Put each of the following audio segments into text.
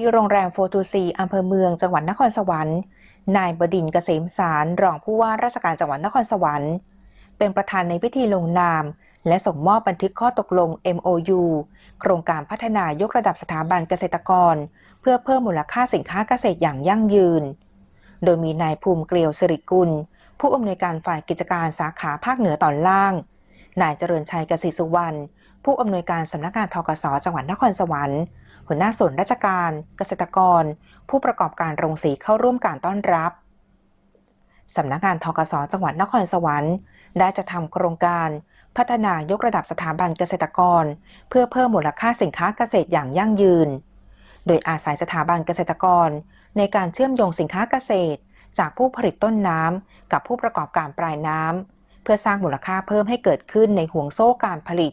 ที่โรงแรมโฟตูซีอำเภอเมืองจังหวัดนครสวรรค์ นายบดินเกษมสารรองผู้ว่าราชการจังหวัดนครสวรรค์ เป็นประธานในพิธีลงนาม และส่งมอบบันทึกข้อตกลง MOU โครงการพัฒนายกระดับสถาบันเกษตรกร เพื่อเพิ่มมูลค่าสินค้าเกษตรอย่างยั่งยืน โดยมีนายภูมิเกลียวสิริกุล ผู้อำนวยการฝ่ายกิจการสาขาภาคเหนือตอนล่าง นายเจริญชัยเกสิสุวรรณผู้อำนวยการสำนักงานทกสจังหวัดนครสวรรค์ หัวหน้าส่วนราชการ เกษตรกร ผู้ประกอบการโรงสีเข้าร่วมการต้อนรับสำนักงานทกสจังหวัดนครสวรรค์ ได้จะทำโครงการพัฒนายกระดับสถาบันเกษตรกร เพื่อเพิ่มมูลค่าสินค้าเกษตรอย่างยั่งยืน โดยอาศัยสถาบันเกษตรกร ในการเชื่อมโยงสินค้าเกษตร จากผู้ผลิตต้นน้ำกับผู้ประกอบการปลายน้ำเพื่อสร้างมูลค่าเพิ่มให้เกิดขึ้นในห่วงโซ่การผลิต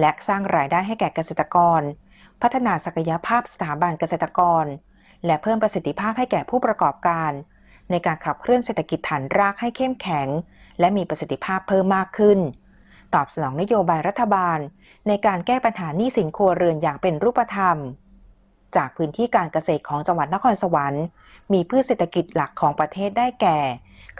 และสร้างรายได้ให้แก่เกษตรกร พัฒนาศักยภาพสถาบันเกษตรกร และเพิ่มประสิทธิภาพให้แก่ผู้ประกอบการ ในการขับเคลื่อนเศรษฐกิจฐานรากให้เข้มแข็ง และมีประสิทธิภาพเพิ่มมากขึ้น ตอบสนองนโยบายรัฐบาล ในการแก้ปัญหาหนี้สินครัวเรือนอย่างเป็นรูปธรรม จากพื้นที่การเกษตรของจังหวัดนครสวรรค์ มีพืชเศรษฐกิจหลักของประเทศได้แก่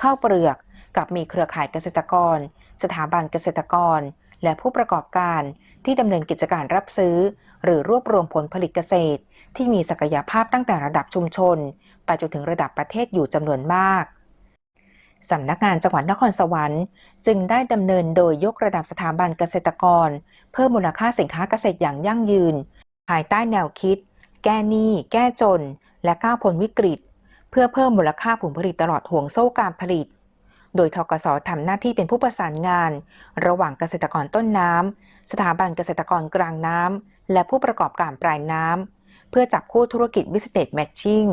ข้าวเปลือก กับมีเครือข่ายเกษตรกร สถาบันเกษตรกร และผู้ประกอบการที่ดำเนินกิจการรับซื้อ หรือรวบรวมผลผลิตเกษตร ที่มีศักยภาพตั้งแต่ระดับชุมชน ไปจนถึงระดับประเทศอยู่จำนวนมากสำนักงานจังหวัดนครสวรรค์จึงได้ดำเนินโดยยกระดับสถาบันเกษตรกร เพิ่มมูลค่าสินค้าเกษตรอย่างยั่งยืน ภายใต้แนวคิด แก้หนี้ แก้จน และก้าวพ้นวิกฤต เพื่อเพิ่มมูลค่าผลผลิตตลอดห่วงโซ่การผลิต โดยทกสทำหน้าที่เป็นผู้ประสานงาน ระหว่างเกษตรกรต้นน้ำ สถาบันเกษตรกรกลางน้ำ และผู้ประกอบการปลายน้ำ เพื่อจับคู่ธุรกิจวิสเต t แมทชิ่ง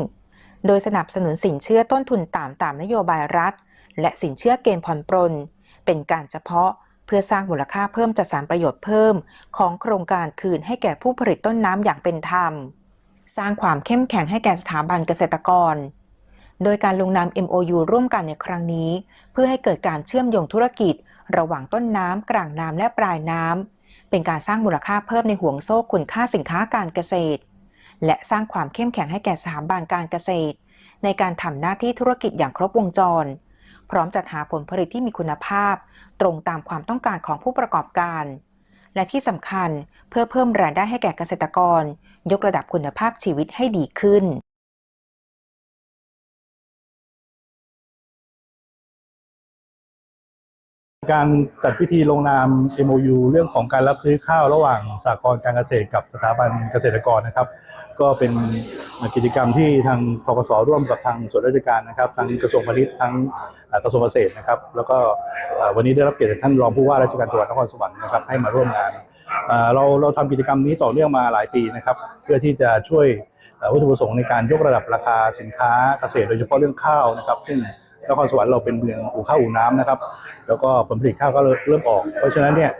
โดยสนับสนุนสินเชื่อต้นทุนต่ำตามนโยบายรัฐ และสินเชื่อเกณฑ์ผ่อนปรน เป็นการเฉพาะเพื่อสร้างมูลค่าเพิ่มจัดสรรประโยชน์เพิ่ม ของโครงการคืนให้แก่ผู้ผลิตต้นน้ำอย่างเป็นธรรม สร้างความเข้มแข็งให้แก่สถาบันเกษตรกร โดยการลงนาม MOU ร่วมกันในครั้งนี้ เพื่อให้เกิดการเชื่อมโยงธุรกิจ ระหว่างต้นน้ำกลางน้ำและปลายน้ำเป็นการสร้างมูลค่าเพิ่มในห่วงโซ่คุณค่าสินค้าการเกษตร และสร้างความเข้มแข็งให้แก่สถาบันการเกษตร ในการทำหน้าที่ธุรกิจอย่างครบวงจร พร้อมจัดหาผลผลิตที่มีคุณภาพ ตรงตามความต้องการของผู้ประกอบการ และที่สำคัญเพื่อเพิ่มรายได้ให้แก่เกษตรกร ยกระดับคุณภาพชีวิตให้ดีขึ้น การจัดพิธีลงนาม MOU เรื่องของการรับซื้อข้าวระหว่างสากลการเกษตรกับสถาบันเกษตรกรนะครับ ก็เป็นกิจกรรมที่ทางพกสร่วมกับทางส่วนราชการนะครับทั้งกระทรวงพาณิชย์ทั้งกระทรวงเกษตรนะครับ แล้วก็วันนี้ได้รับเกียรติจากท่านรองผู้ว่าราชการจังหวัดนครสวรรค์นะครับให้มาร่วมงานเราเราทำกิจกรรมนี้ต่อเนื่องมาหลายปีนะครับ เพื่อที่จะช่วยวัตถุประสงค์ในการยกระดับราคาสินค้าเกษตรโดยเฉพาะเรื่องข้าวนะครับซึ่ง นครสวรรค์เราเป็นเมืองอู่ข้าวอู่น้ำนะครับ แล้วก็ผลผลิตข้าวก็เริ่มออก เพราะฉะนั้นเนี่ย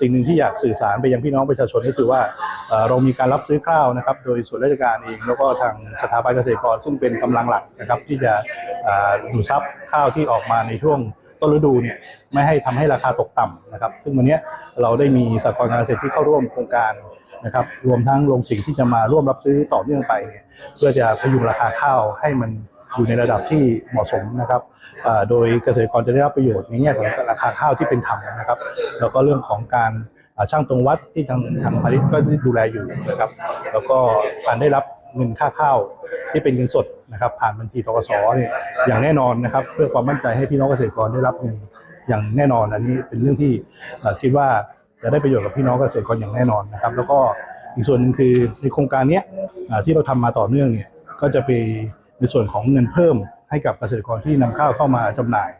สิ่งหนึ่งที่อยากสื่อสารไปยังพี่น้องประชาชนก็คือว่าเรามีการรับซื้อข้าวนะครับ โดยส่วนราชการเองแล้วก็ทางสถาบันเกษตรกรซึ่งเป็นกำลังหลักนะครับ ที่จะดูดซับข้าวที่ออกมาในช่วงต้นฤดูเนี่ยไม่ให้ทำให้ราคาตกต่ำนะครับ ซึ่งวันนี้เราได้มีสหกรณ์การเกษตรที่เข้าร่วมโครงการนะครับ รวมทั้งโรงสีที่จะมาร่วมรับซื้อต่อเนื่องไป เพื่อจะพยุงราคาข้าวให้มัน อยู่ในระดับที่เหมาะสมนะครับโดยเกษตรกรจะได้รับประโยชน์ในแง่ของราคาข้าวที่เป็นธรรมนะครับ แล้วก็เรื่องของการช่างตรงวัดที่ทางทางพาณิชย์ก็ดูแลอยู่นะครับ แล้วก็การได้รับเงินค่าข้าวที่เป็นเงินสดนะครับ ผ่านบัญชีธกสเนี่ยอย่างแน่นอนนะครับ เพื่อความมั่นใจให้พี่น้องเกษตรกรได้รับเงินอย่างแน่นอนอันนี้เป็นเรื่องที่คิดว่าจะได้ประโยชน์กับพี่น้องเกษตรกรอย่างแน่นอนนะครับ แล้วก็อีกส่วนหนึ่งคือในโครงการนี้ที่เราทำมาต่อเนื่องเนี่ยก็จะไป ในส่วนของเงินเพิ่มให้กับเกษตรกรที่นำข้าวเข้ามาจำหน่าย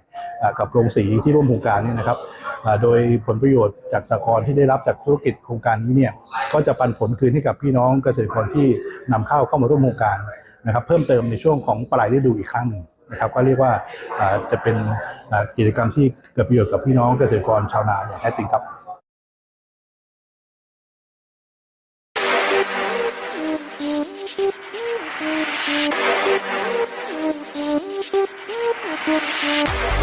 กับโรงสีที่ร่วมโครงการนี้นะครับโดยผลประโยชน์จากสหกรณ์ที่ได้รับจากธุรกิจโครงการนี้เนี่ยก็จะปันผลคืนให้กับพี่น้องเกษตรกรที่นำข้าวเข้ามาร่วมโครงการนะครับ เพิ่มเติมในช่วงของปลายฤดูอีกครั้งหนึ่งนะครับก็เรียกว่าจะเป็นกิจกรรมที่เกิดประโยชน์กับพี่น้องเกษตรกรชาวนาอย่างแท้จริงครับ Bye.